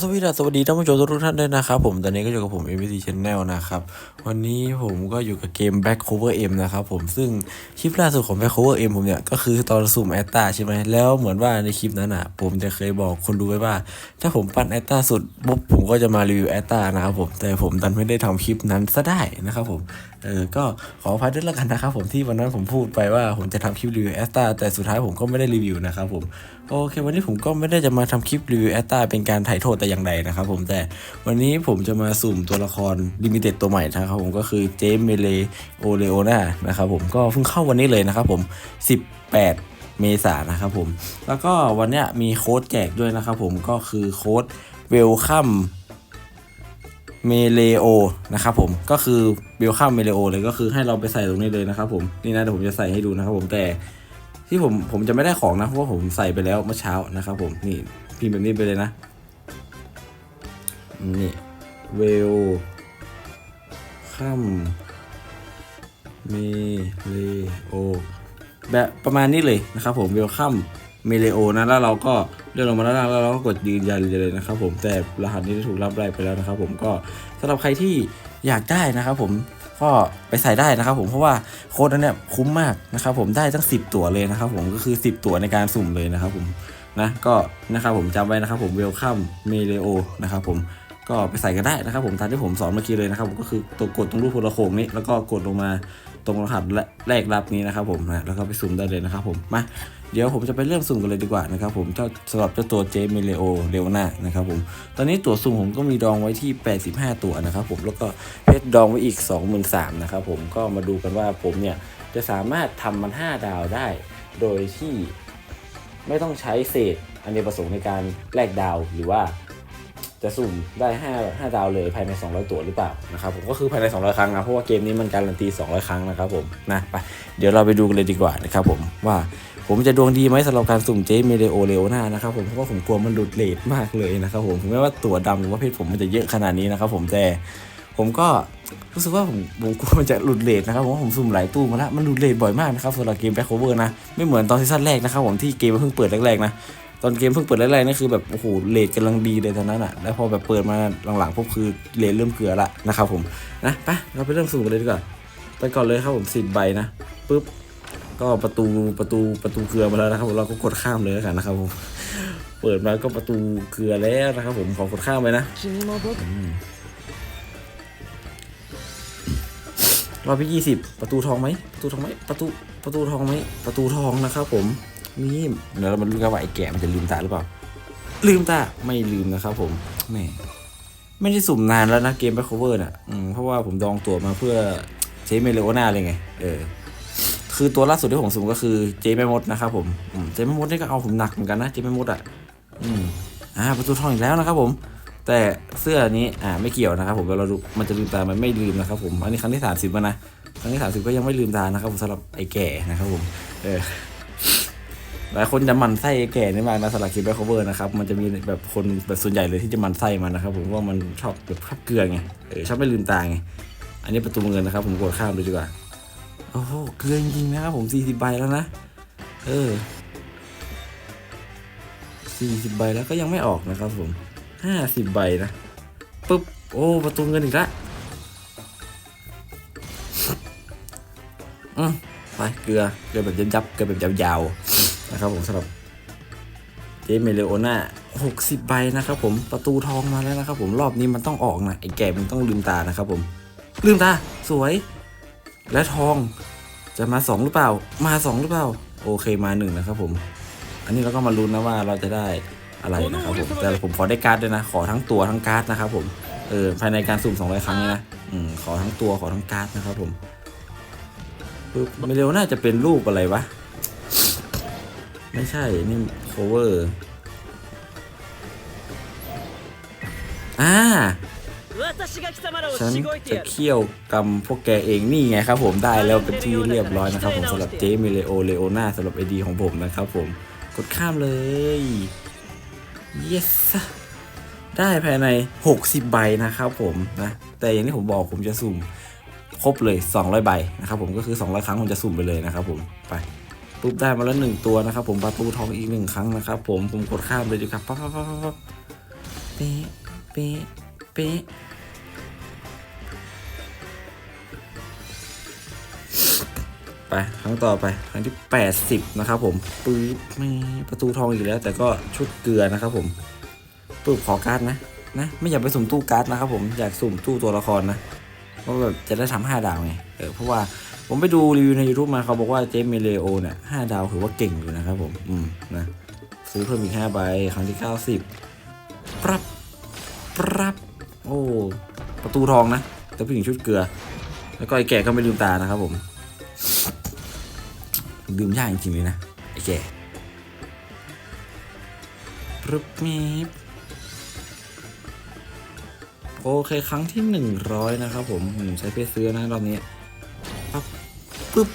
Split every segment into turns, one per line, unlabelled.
สวัสดีสวัสดีท่านผู้ชมทุกท่านด้วยนะครับผมตอนนี้ก็อยู่กับผม ABC Channel นะครับ วันนี้ผมก็อยู่กับเกม Back Cover M นะครับผมซึ่งคลิปล่าสุดของ Back Cover M ผมเนี่ย ก็คือตอนสุ่มแอตตาใช่ไหมแล้วเหมือนว่าในคลิปนั้นอะ ผมจะเคยบอกคนดูไว้ว่า ถ้าผมปั้นแอตตาสุดปุ๊บผมก็จะมารีวิวแอตตานะครับผมแต่ผมดันไม่ได้ทำคลิปนั้นซะได้นะครับผมเออก็ขออภัยด้วยล้วกันนะครับผมที่วันนั้นผมพูดไปว่าผมจะทำคลิปรีวิวแอตตาแต่สุดท้ายผมก็ไม่ได้รีวิวนะครับผม โอเค วันนี้ผมก็ไม่ได้จะมาทำคลิปรีวิวแอตตาเป็นการถ่ายโทษแต่อย่างใดนะครับผมแต่วันนี้ผมจะมาสุ่มตัวละครลิมิเต็ดตัวใหม่นะครับผมก็คือเจมเมเลโอเลโอนานะครับผมก็เพิ่งเข้าวันนี้เลยนะครับผม 18 เมษายนนะครับผม แล้วก็วันนี้มีโค้ดแจกด้วยนะครับผมก็คือโค้ดเวลคัมเมเลโอนะครับผมก็คือเวลคัมเมเลโอเลยก็คือให้เราไปใส่ตรงนี้เลยนะครับผมนี่นะเดี๋ยวผมจะใส่ให้ดูนะครับผมแต่ ที่ผมผมจะไม่ได้ของนะ เพราะว่าผมใส่ไปแล้วเมื่อเช้านะครับ ผมนี่พิมพ์แบบนี้ไปเลยนะนี่เวลคัมเมเลโอแบบประมาณนี้เลยนะครับ ผมเวลคัมเมเลโอนะแล้วเราก็เลื่อนลงมาด้านล่างแล้วเราก็กดยืนยันเลยนะครับ ผมแต่รหัสนี้ถูกรับแรกไปแล้วนะครับ ผมก็สำหรับใครที่อยากได้นะครับ ผม ก็ไปใส่ได้นะครับผมเพราะว่าโค้ดนั้นเนี่ยคุ้มมากนะครับผมได้ตั้ง 10 ตัวเลยนะครับผมก็คือ 10 ตัวในการสุ่มเลยนะครับผมนะก็นะครับผมจำไว้นะครับผมเวลคัมเมเลโอนะครับผมก็ไปใส่กันได้นะครับผมตามที่ผมสอนเมื่อกี้เลยนะครับผมก็คือตัวกดตรงรูปโพลโคงนี้แล้วก็กดลงมาตรงรหัสแรกรับนี้นะครับผมนะแล้วก็ไปสุ่มได้เลยนะครับผมมา เดี๋ยวผมจะไปเริ่มสุ่มกันเลยดีกว่านะครับผมเจ้าสำหรับเจ้าตัวเจเมเลโอเรวนานะครับผมตอนนี้ตัวสุ่มผมก็มีดองไว้ที่ 85 ตัวนะครับผมแล้วก็เพชรดองไว้อีก 23,000นะครับผมก็มาดูกันว่าผมเนี่ยจะสามารถทำมัน 5 ดาวได้ โดยที่ไม่ต้องใช้เศษอันนี้ประสงค์ในการแลกดาวหรือว่าจะสุ่มได้5 5ดาวเลยภายใน 200 ตัวหรือเปล่านะครับผมก็คือภายใน 200 ครั้งนะเพราะว่าเกมนี้มันการันตี 200 ครั้งนะครับผมนะไปเดี๋ยวเราไปดูกันเลยดีกว่านะครับผมว่า ผมจะดวงดีไหมสำหรับการสุ่มเจเมเดโอเลโอนานะครับผมเพราะว่าผมกลัวมันหลุดเลทมากเลยนะครับผมถึงแม้ว่าตัวดำหรือว่าเพชรผมมันจะเยอะขนาดนี้นะครับผมแต่ผมก็รู้สึกว่าผมผมกลัวมันจะหลุดเลทนะครับผมว่าผมสุ่มหลายตู้มาแล้วมันหลุดเลทบ่อยมากนะครับสำหรับเกมแบ็คโคเวอร์นะไม่เหมือนตอนซีซั่นแรกนะครับผมที่เกมเพิ่งเปิดแรกๆนะตอนเกมเพิ่งเปิดแรกๆนี่คือแบบโอ้โหเลทกำลังดีเลยตอนนั้นอะแล้วพอแบบเปิดมาหลังๆพวกคือเลทเริ่มเกลือละนะครับผมนะไปเราไปเริ่มสุ่มกันเลยดีกว่าไปก่อนเลยครับผมสิบใบนะปุ๊บ ก็ประตูประตูประตูเกลือมาแล้วนะครับเราก็กดข้ามเลยแล้วกันนะครับผมเปิดมาก็ประตูเกลือแล้วนะครับ ผมขอกดข้ามไปนะรอบที่ยี่สิบประตูทองไหมประตูทองไหมประตูประตูทองไหมประตูทองนะครับ ผมนี่เดี๋ยวเรามาลุ้นกันว่าไอ้แก่มันจะลืมตาหรือเปล่า ลืมตาไม่ลืมนะครับ ผมแม่ไม่ได้สุ่มนานแล้วนะเกมแบ็คโคเวอร์น่ะเพราะว่าผมดองตัวมาเพื่อใช้เมเลโอนาเลยไง เออ คือตัวล่าสุดที่ผมสุ่มก็คือเจแม่มดนะครับผมอืมเจแม่มดนี่ก็เอาผมหนักเหมือนกันนะเจแม่มดอะอืมอ่าประตูทองอีกแล้วนะครับผม แต่เสื้อนี้อ่าไม่เกี่ยวนะครับผมเวลาเราดูมันจะลืมตามันไม่ลืมนะครับผมอันนี้ครั้งที่สามสิบนะครั้งที่สามสิบก็ยังไม่ลืมตานะครับผมสำหรับไอ้แก่นะครับผมเออหลายคนจะมันไส้ไอ้แก่นี่มากนะสำหรับคลิปแบ็คโคเวอร์นะครับมันจะมีแบบคนแบบส่วนใหญ่เลยที่จะมันไส้มันนะครับผมว่ามันชอบแบบชอบเกลือไงเออชอบไม่ลืมตาไงอันนี้ประตูเงินนะครับผมกดข้ามเลยดีกว่า โอ้โห เกลือจริงๆนะครับผมสี่สิบใบแล้วนะ เออสี่สิบใบแล้วก็ยังไม่ออกนะครับผมห้าสิบใบนะปุ๊บ โอ้ ประตูเงินอีกละอืมไปเกลือ เกลือแบบยับๆเกลือแบบยาวๆ นะครับผมสำหรับเจเมเลโอน่าหกสิบใบนะครับผม ประตูทองมาแล้วนะครับผม รอบนี้มันต้องออกนะ ไอ้แก่มันต้องลืมตานะครับผม ลืมตา สวย และทองจะมา 2 หรือเปล่า มา 2 หรือเปล่า โอเคมา 1 นะครับผม อันนี้เราก็มาลุ้นนะว่าเราจะได้อะไรนะครับผม แต่ผมขอได้การ์ดด้วยนะ ขอทั้งตัวทั้งการ์ดนะครับผม เออภายในการสุ่ม200ครั้งนะอืมขอทั้งตัวขอทั้งการ์ดนะครับผมปึ๊บไม่เร็วน่าจะเป็นรูปอะไรวะ ไม่ใช่ นี่โคเวอร์อ่า ฉันจะเคี่ยวกรรพวกแกเองนี่ไงครับผมได้แล้วเป็นที่เรียบร้อยนะครับผมสำหรับเจมิเลโอเลโอนาสำหรับไอดีของผมนะครับผมกดข้ามเลย yes ได้ภายใน 60 ใบนะครับผมนะแต่อย่างที่ผมบอกผมจะสุ่มครบเลย 200 ใบนะครับผมก็คือ 200 ครั้งผมจะสุ่มไปเลยนะครับผมไปปุ๊บได้มาแล้วหนึ่งตัวนะครับผมประตูทองอีกหนึ่งครั้งนะครับผมผมกดข้ามเลยดีครับป๊าป๊าป๊าป๊าเป๊ะเป๊ะเป๊ะ ไปครั้งต่อไปครั้งที่ 80 นะครับผมปื๊บไม่ประตูทองอีกแล้ว แต่ก็ชุดเกลือนะครับผมปื๊บขอการ์ดนะนะ ไม่อยากไปสุ่มตู้การ์ดนะครับผมอยากสุ่มตู้ตัวละครนะเพราะแบบจะได้ทำห้าดาวไงเออเพราะว่าผมไปดูรีวิวใน YouTube มาเขาบอกว่าเจมเมเลโอเนี่ยห้าดาวถือว่าเก่งอยู่นะครับผมอืมนะซื้อเพิ่มอีก5ใบครั้งที่90ปรับปรับโอ้ประตูทองนะ แต่ผู้หญิงชุดเกลือ แล้วก็ไอ้แก่ก็ไม่ลืมตานะครับผม ลืมยากจริงๆเลยนะไอ้แก่ปรึบมีบโอเคครั้งที่100นะครับผมอืมใช้เพชรซื้อนะรอบนี้ปั๊บปึ๊บ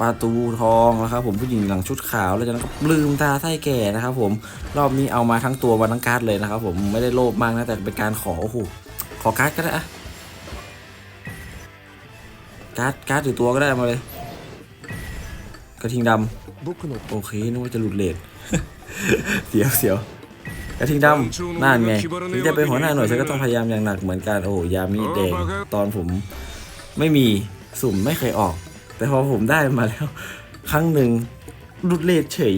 ประตูทองนะครับผมผู้หญิงหลังชุดขาวแล้วจากนั้นก็ลืมตาไส้แก่นะครับผมรอบนี้เอามาทั้งตัวมาทั้งการ์ดเลยนะครับผมไม่ได้โลภมากนะแต่เป็นการขอโอ้โหขอการ์ดก็ได้อะการ์ดการ์ดอยู่ตัวก็ได้มาเลย กระทิงดำโอเคนึกว่าจะหลุดเลทเสียวเสียวกระทิงดำนั่นไงถึงจะเป็นหัวหน้าหน่วยฉันก็ต้องพยายามอย่างหนักเหมือนกันโอ้โหยามีแดงตอนผมไม่มีสุ่มไม่เคยออก แต่พอผมได้มาแล้ว ครั้งหนึ่งหลุดเลทเฉย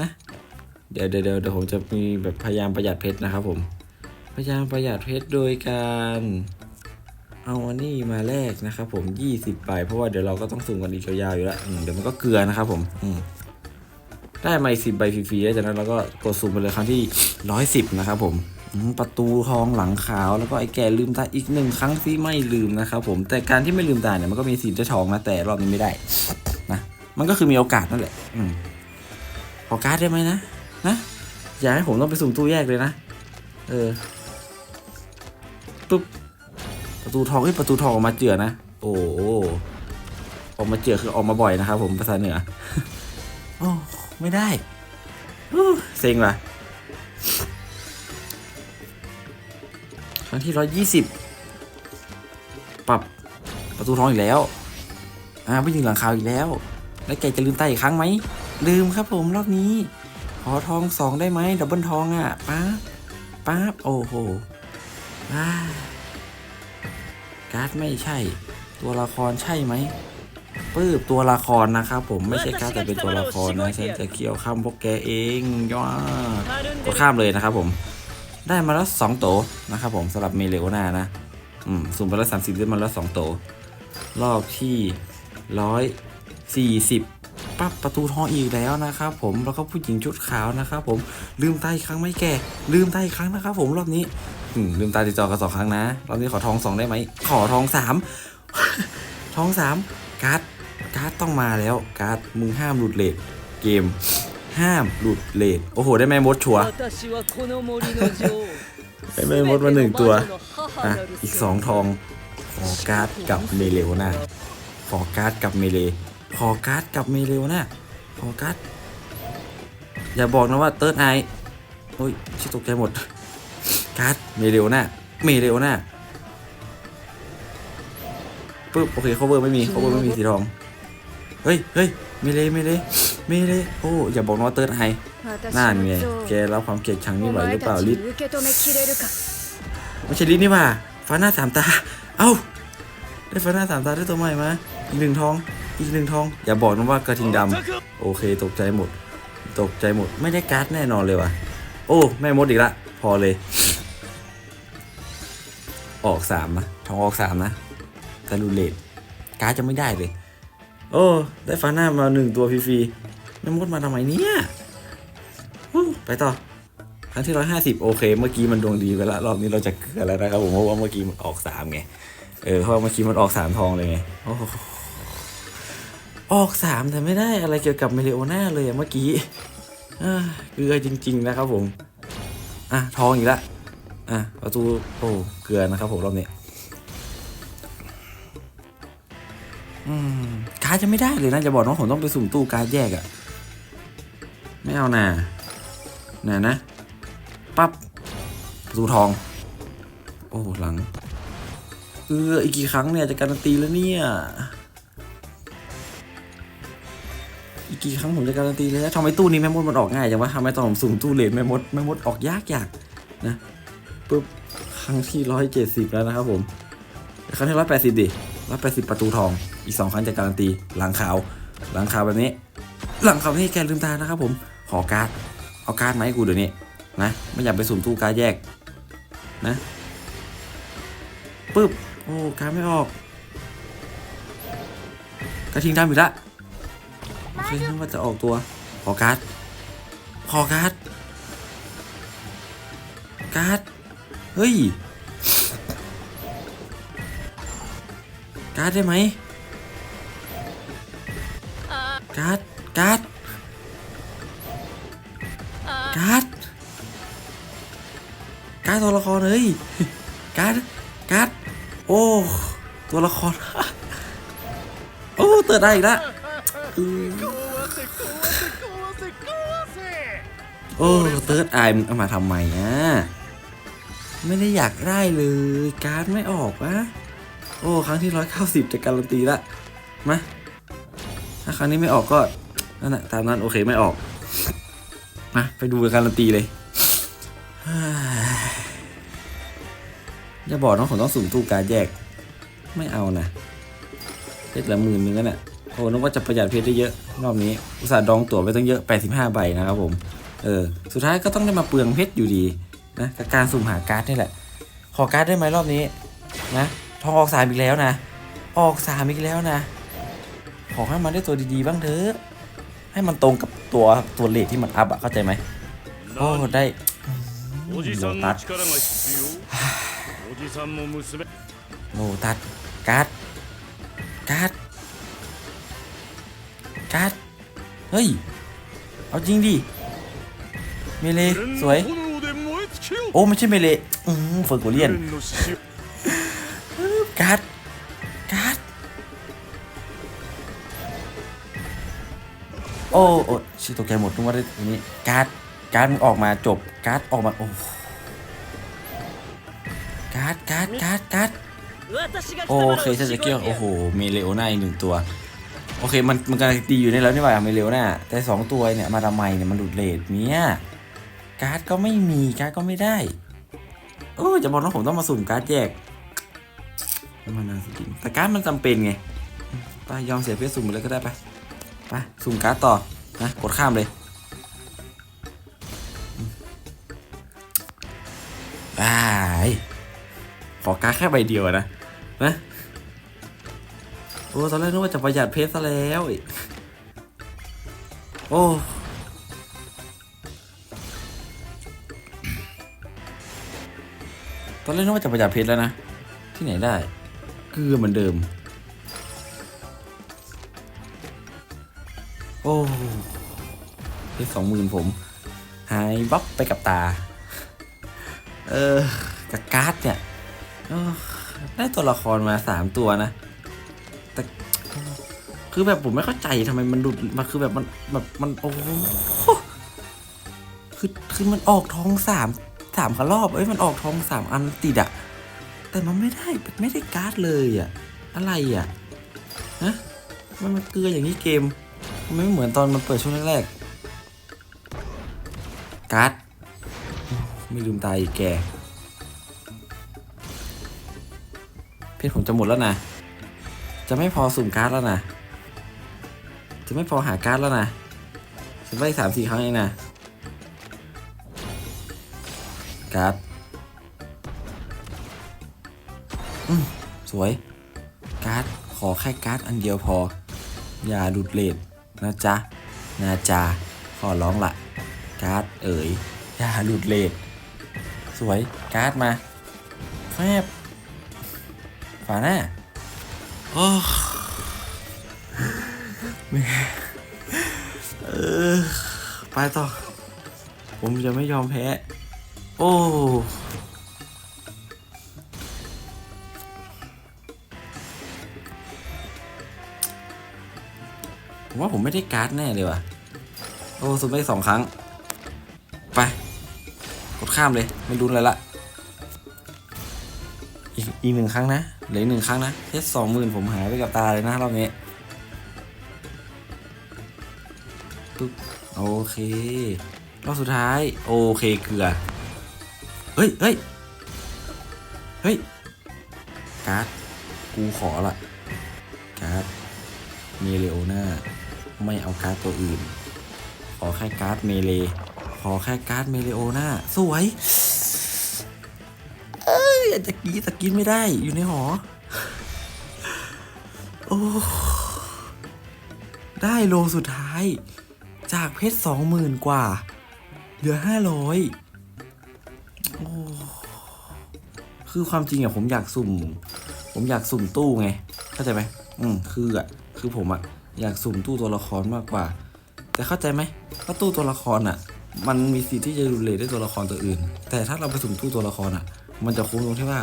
นะเดี๋ยวเดี๋ยวเดี๋ยวเดี๋ยวผมจะมีแบบพยายามประหยัดเพชรนะครับผมพยายามประหยัดเพชรโดยการ เอาอันนี้มาแลกนะครับผม 20ใบเพราะว่าเดี๋ยวเราก็ต้องสุ่มกันอีกยาวๆอยู่แล้วเดี๋ยวมันก็เกลือนะครับผมอืมได้มาอีกสิบใบฟรีๆแล้วจากนั้นเราก็กดสุ่มไปเลยครั้งที่ร้อยสิบนะครับผมประตูทองหลังขาวแล้วก็ไอ้แก่ลืมตาอีกหนึ่งครั้งที่ไม่ลืมนะครับผมแต่การที่ไม่ลืมตาเนี่ยมันก็มีสิทธิ์จะทองนะแต่รอบนี้ไม่ได้นะมันก็คือมีโอกาสนั่นแหละอืมขอการ์ดได้ไหมนะนะอย่าให้ผมต้องไปสุ่มตู้แยกเลยนะเออปุ๊บ ประตูทองเฮ้ยประตูทองออกมาเจือนะ โอ้ออกมาเจือคือออกมาบ่อยนะครับผมภาษาเหนือโอ้ไม่ได้เซ็งว่ะครั้งที่ร้อยยี่สิบปรับประตูทองอีกแล้ว อ่าไม่ยิงหลังคาอีกแล้ว แล้วแกจะลืมตาอีกครั้งไหม ลืมครับผมรอบนี้ ขอทองสองได้ไหมดับเบิลทองอะ ป๊าป๊าโอ้โหอ่า การ์ดไม่ใช่ ตัวละครใช่ไหมปื้บตัวละครนะครับผมไม่ใช่การ์ดแต่เป็นตัวละครนะฉันจะเกี่ยวข้ามพวกแกเองย่ากดข้ามเลยนะครับผมได้มาแล้วสองโตนะครับผมสำหรับเมเลโอนานะอืมสุ่มไปแล้วสามสิบได้มาแล้วสองโต รอบที่ร้อยสี่สิบปั๊บประตูทองอีกแล้วนะครับผมแล้วก็ผู้หญิงชุดขาวนะครับผมลืมตาอีกครั้งไม่แก่ ลืมตาอีกครั้งนะครับผมรอบนี้ ลืมตาติดจอกันสองครั้งนะรอบนี้ขอทองสองได้ไหม ขอทองสามทองสามการ์ดการ์ดต้องมาแล้วการ์ดมึงห้ามหลุดเลทเกม ห้ามหลุดเลทโอ้โห ได้แม่มดชัวได้แม่มดมาหนึ่งตัวอะอีกสองทอง ขอการ์ดกับเมเลวนะขอการ์ดกับเมเลขอการ์ดกับเมเลวนะขอการ์ดอย่าบอกนะว่าเติร์ดไอโอ้ยชิตกใจหมด การ์ดเมเร็วหน้าเมเร็วหน้าปุ๊บโอเคคเวอร์ไม่มีคเวอร์ไม่มีสีทองเฮ้ยเฮ้ยไม่เลยไม่เลยไม่เลยโอ้อย่าบอกน้องเติร์ดไฮน่าไงแกรับความเกลียดชังนี่ไหวหรือเปล่าลิศไม่ใช่ลิศนี่ว่าฟ้าหน้าสามตา เอ้าได้ฟ้าหน้าสามตาได้ตัวใหม่มาอีกหนึ่งทองอีกหนึ่งทอง อย่าบอกนะว่ากระทิงดำโอเคตกใจหมด ตกใจหมดไม่ได้การ์ดแน่นอนเลยว่ะ โอ้แม่มดอีกละ พอเลย ออกสามนะทองออกสามนะแต่รูเลตการ์ดจะไม่ได้เลย โอ้ได้ฟ้าหน้ามาหนึ่งตัวฟรีๆแม่มดมาทำไมเนี่ยไปต่อครั้งที่ร้อยห้าสิบโอเค เมื่อกี้มันดวงดีไปละรอบนี้เราจะเกลือแล้วนะครับผมเพราะว่าเมื่อกี้มันออกสามไงเออเพราะเมื่อกี้มันออกสามทองเลยไงโอ้ออกสามแต่ไม่ได้อะไรเกี่ยวกับเมเลโอน่าเลยอะเมื่อกี้เกลือจริง ๆ นะครับผม อะ ทองอีกละ อะประตูโอ้เกลือนะครับผมรอบนี้การจะไม่ได้เลยนะจะบอกน้องผมต้องไปสุ่มตู้การแยกอะไม่เอาน่ะน่ะนะปั๊บประตูทอง โอ้หลังเอออีกกี่ครั้งเนี่ยจะการันตีแล้วเนี่ยอีกกี่ครั้งผมจะการันตีแล้วทำไมตู้นี้แม่มดมันออกง่ายจังวะทำไมตอนผมสุ่มตู้เลนแม่มดแม่มดออกยากยากนะ ปุ๊บครั้งที่ร้อยเจ็ดสิบแล้วนะครับผมครั้งที่ร้อยแปดสิบดิร้อยแปดสิบประตูทอง อีกสองครั้งจะการันตี หลังขาว หลังขาวแบบนี้ หลังขาวนี่แกลืมตานะครับผม ขอการ์ด เอาการ์ดมาให้กูเดี๋ยวนี้นะ ไม่อยากไปสุ่มตู้การ์ดแยก นะปึ๊บ โอ้ การ์ดไม่ออก กระทิงดำอีกละโอเคนึกว่าจะออกตัว ขอการ์ด ขอการ์ด การ์ด เฮ้ย การ์ดได้ไหมการ์ดการ์ดการ์ดการ์ดตัวละครเฮ้ยการ์ดการ์ดโอ้ตัวละคร โอ้เติร์ดได้อีกแล้วอืมโอ้เติร์ดไอายมึงเอามาทำไมอะ ไม่ได้อยากได้เลย การ์ดไม่ออกวะโอ้ครั้งที่ร้อยเก้าสิบจะการันตีละมาถ้าครั้งนี้ไม่ออกก็นั่นแหละตามนั้นโอเคไม่ออกมาไปดูการันตีเลยอย่าบอกน้องผมต้องสุ่มตู้การดแยก ไม่เอานะเพชรละหมื่นนึงนั่นแหละโอ้นึกว่าจะประหยัดเพชรได้เยอะรอบนี้ อุตส่าห์ดองตั๋วไปตั้งเยอะ 85 ใบนะครับผม เออ สุดท้ายก็ต้องได้มาเปลืองเพชรอยู่ดี นะกับการสุ่มหาการ์ดนี่แหละ ขอการ์ดได้ไหมรอบนี้นะทองออกสามอีกแล้วนะออกสามอีกแล้วนะ ขอให้มันได้ตัวดีๆบ้างเถอะให้มันตรงกับตัวตัวเลทที่มันอัพอะเข้าใจไหมโอ้ได้
โลตัด
โลตัดการ์ดการ์ดการ์ดเฮ้ย เอาจริงดิ เมเลสวย โอ้ไม่ใช่เมเลอืมเฟอร์โกเลียนการ์ดการ์ดโอ้โอ้ชิตัวแกหมดนึกว่าได้อันนี้การ์ดการ์ดมึงออกมาจบการ์ดออกมาโอ้การ์ดการ์ดการ์ดการ์ดโอเคถ้าจะเกียวโอ้โหเมเลโอน่าอีกหนึ่งตัว โอเค มันมันกำลังดีอยู่ในแล้วนี่หว่าเมเลโอน่าแต่สองตัวเนี่ยมาทำไมเนี่ยมันหลุดเลทเนี่ย การ์ดก็ไม่มีการ์ดก็ไม่ได้โอ้จะบอกว่าผมต้องมาสุ่มการ์ดแยกมันน่าสิจริงแต่การ์ดมันจำเป็นไงไปยอมเสียเพื่อสุ่มไปเลยก็ได้ไปไปสุ่มการ์ดต่อนะกดข้ามเลยอืมอ้ายขอการ์ดแค่ใบเดียวนะนะโอ้ตอนแรกนึกว่าจะประหยัดเพชรซะแล้วอีกโอ้ อนแรกนึกว่าจะประหยัดเพชรแล้วนะ ที่ไหนได้เกลือเหมือนเดิม โอ้เพชรสองหมื่นผม หายบับไปกับตา เออกับการ์ดเนี่ยได้ตัวละครมาสามตัวนะ แต่คือแบบผมไม่เข้าใจทำไมมันหลุดมาคือแบบมันแบบมันโอ้โหคือคือมันออกท้องสาม สามกระรอบเอ้ยมันออกทองสามอันติดอะแต่มันไม่ได้ไม่ได้การ์ดเลยอะอะไรอะฮะมันมันเกลืออย่างนี้เกมมันไม่เหมือนตอนมันเปิดช่วงแรกๆการ์ดไม่ลืมตาอีกแกเพชรผมจะหมดแล้วนะ จะไม่พอสุ่มการ์ดแล้วนะ จะไม่พอหาการ์ดแล้วนะสุ่มได้สามสี่ครั้งเองนะ การ์ดสวย การ์ด ขอแค่การ์ดอันเดียวพอ อย่าหลุดเลทนะจ๊ะนะจ๊ะขอร้องละการ์ดเอ๋ย อย่าหลุดเลทสวย การ์ดมาแฟบฝาหน้าโอ้ไม่ไปต่อ ผมจะไม่ยอมแพ้ โอ้ผมว่าผมไม่ได้การ์ดแน่เลยว่ะ โอ้สุดไปสองครั้ง ไป กดข้ามเลย ไม่ดูเลยละ อีกอีกหนึ่งครั้งนะเหลืออกหนึ่งครั้งนะเพชรสองหมื่นผมหายไปกับตาเลยนะรอบนี้ปึ๊บโอเค รอบสุดท้าย โอเคเกลือ เฮ้ยเฮ้ยฮ้ยการ์ดกูขอละการ์ดเมเลโอนาไม่เอาการ์ดตัวอื่น ขอแค่การ์ดเมเล ขอแค่การ์ดเมเลโอนาสวย เอ้ยจะกรีดตะกินไม่ได้อยู่ในหอ โอ้ได้โลสุดท้าย จากเพชรสองหมื่นกว่า เหลือห้าร้อย คือความจริงอะผมอยากสุ่ม ผมอยากสุ่มตู้ไงเข้าใจไหมอืมคืออะคือผมอะอยากสุ่มตู้ตัวละครมากกว่า แต่เข้าใจไหมว่าตู้ตัวละครอะมันมีสิทธิ์ที่จะดูเลทได้ตัวละครตัวอื่น แต่ถ้าเราไปสุ่มตู้ตัวละครอะมันจะคุ้มตรงที่ว่า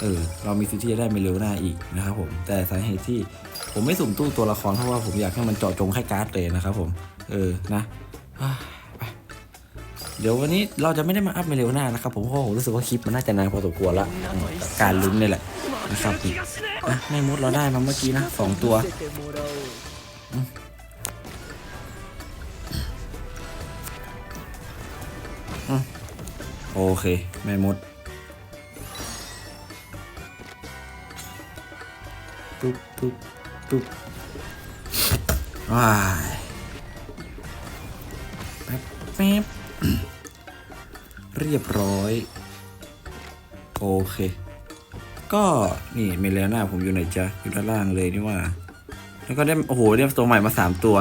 เออเรามีสิทธิ์ที่จะได้ไม่เร็วหน้าอีกนะครับผมแต่สาเหตุที่ผมไม่สุ่มตู้ตัวละครเพราะว่าผมอยากให้มันเจาะจงแค่การ์ดเลยนะครับผม เออนะอ่าไป เดี๋ยววันนี้เราจะไม่ได้มาอัพในเร็วหน้านะครับผมเพราะผมรู้สึกว่าคลิปมันน่าจะนานพอสมควรละการลุ้นนี่แหละนะครับอะแม่มดเราได้มาเมื่อกี้นะสองตัวโอเคแม่มดตุ๊บตุ๊บตุ๊บว้ายแป๊บแป๊บ เรียบร้อย โอเค ก็นี่เมเลน่าผมอยู่ไหนจ๊ะ อยู่ด้านล่างเลยนี่ว่า แล้วก็ได้ โอ้โหได้ตัวใหม่มาสามตัว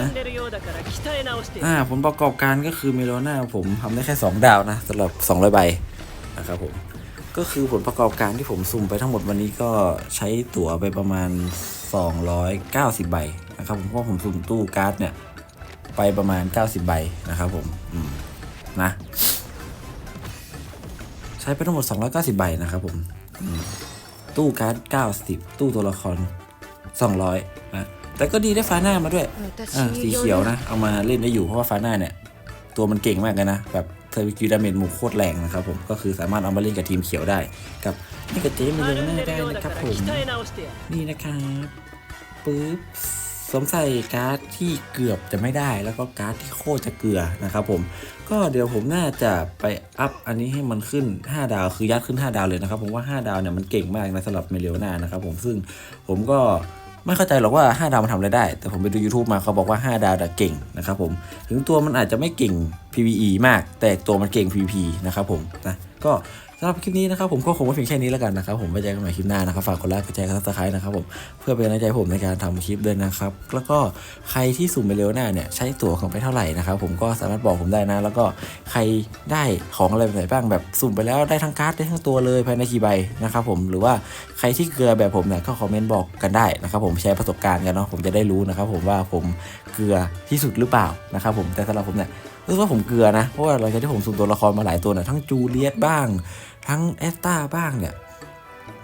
นะ
อ่าผลประกอบการก็คือเมโลน่าผมทำได้แค่ 2 ดาวนะสำหรับ200ใบนะครับผมก็คือผลประกอบการที่ผมซุ่มไปทั้งหมดวันนี้ก็ใช้ตั๋วไปประมาณ 290 ใบนะครับผมเพราะผมซุ่มตู้การ์ดเนี่ย ไปประมาณ 90 ใบนะครับผมนะ ใช้ไปทั้งหมด 290 ใบนะครับผมตู้การ์ด 90 ตู้ตัวละคร 200 นะ แต่ก็ดีได้ฟ้าหน้ามาด้วยสีเขียวนะ เอามาเล่นได้อยู่เพราะว่าฟ้าหน้าเนี่ย ตัวมันเก่งมากเลยนะ แบบเทอร์บิคิวดาเมหมู่โคตรแรงนะครับผม ก็คือสามารถเอามาเล่นกับทีมเขียวได้ กับนี่กับเจมิเลน่าได้นะครับผม นี่นะครับ ปึ๊บ สวมใส่การ์ดที่เกือบจะไม่ได้แล้วก็การ์ดที่โคตรจะเกลือนะครับผมก็เดี๋ยวผมน่าจะไปอัพอันนี้ให้มันขึ้น 5 ดาวคือยัดขึ้น 5 ดาวเลยนะครับผมว่า 5 ดาวเนี่ยมันเก่งมากนะสำหรับเมเลนานะครับผมซึ่งผมก็ไม่เข้าใจหรอกว่า 5 ดาวมันทำอะไรได้ แต่ผมไปดู YouTube มาเขาบอกว่า 5 ดาวแต่เก่งนะครับผมถึงตัวมันอาจจะไม่เก่ง PVE มาก แต่ตัวมันเก่ง PVP นะครับผมนะก็ สำหรับคลิปนี้นะครับผมก็คงไว้เพียงแค่นี้แล้วกันนะครับผมไว้เจอกันใหม่คลิปหน้านะครับฝากกดไลค์กดแชร์กดซับสไครต์นะครับผมเพื่อเป็นกำลังใจผมในการทำคลิปด้วยนะครับแล้วก็ใครที่สุ่มไปเร็วหน้าเนี่ยใช้ตั๋วของไปเท่าไหร่นะครับผมก็สามารถบอกผมได้นะ แล้วก็ใครได้ของอะไรแบบไหนบ้างแบบสุ่มไปแล้วได้ทั้งการ์ดได้ทั้งตัวเลยภายในกี่ใบนะครับผมหรือว่าใครที่เกลือแบบผมเนี่ยก็คอมเมนต์บอกกันได้นะครับผมแชร์ประสบการณ์กันเนาะผมจะได้รู้นะครับผมว่าผมเกลือที่สุดหรือเปล่านะครับผมแต่สำหรับผมเนี่ยรู้สึกว่าผมเกลือนะเพราะว่าหลังจากที่ผมสุ่มตัวละครมาหลายตัวเนี่ยทั้งจูเลียตบ้าง ทั้งแอสตาบ้างเนี่ย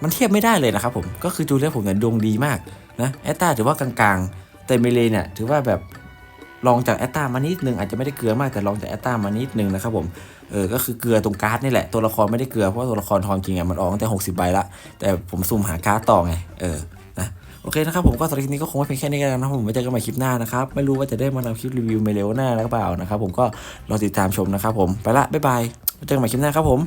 มันเทียบไม่ได้เลยนะครับผม ก็คือจูเลียผมเนี่ยดวงดีมากนะแอสตาถือว่ากลางๆ แต่เมเลเนี่ยถือว่าแบบลองจากแอสตามานิดนึงอาจจะไม่ได้เกลือมากแต่ลองจากแอสตามานิดนึงนะครับผมเออก็คือเกลือตรงการ์ดนี่แหละตัวละครไม่ได้เกลือเพราะว่าตัวละครทองจริงอะมันออกตั้งแต่60ใบละแต่ผมสุ่มหาการ์ดต่อไงเออนะโอเคนะครับผมก็สำหรับคลิปนี้ก็คงไม่เพียงแค่นี้กันนะครับผมไว้เจอกันใหม่คลิปหน้านะครับไม่รู้ว่าจะได้มาทำคลิปรีวิวเมเลวหน้าหรือเปล่านะครับผมก็รอติดตามชมนะครับผมไปละบ๊ายบายไว้เจอกันใหม่คลิปหน้าครับผม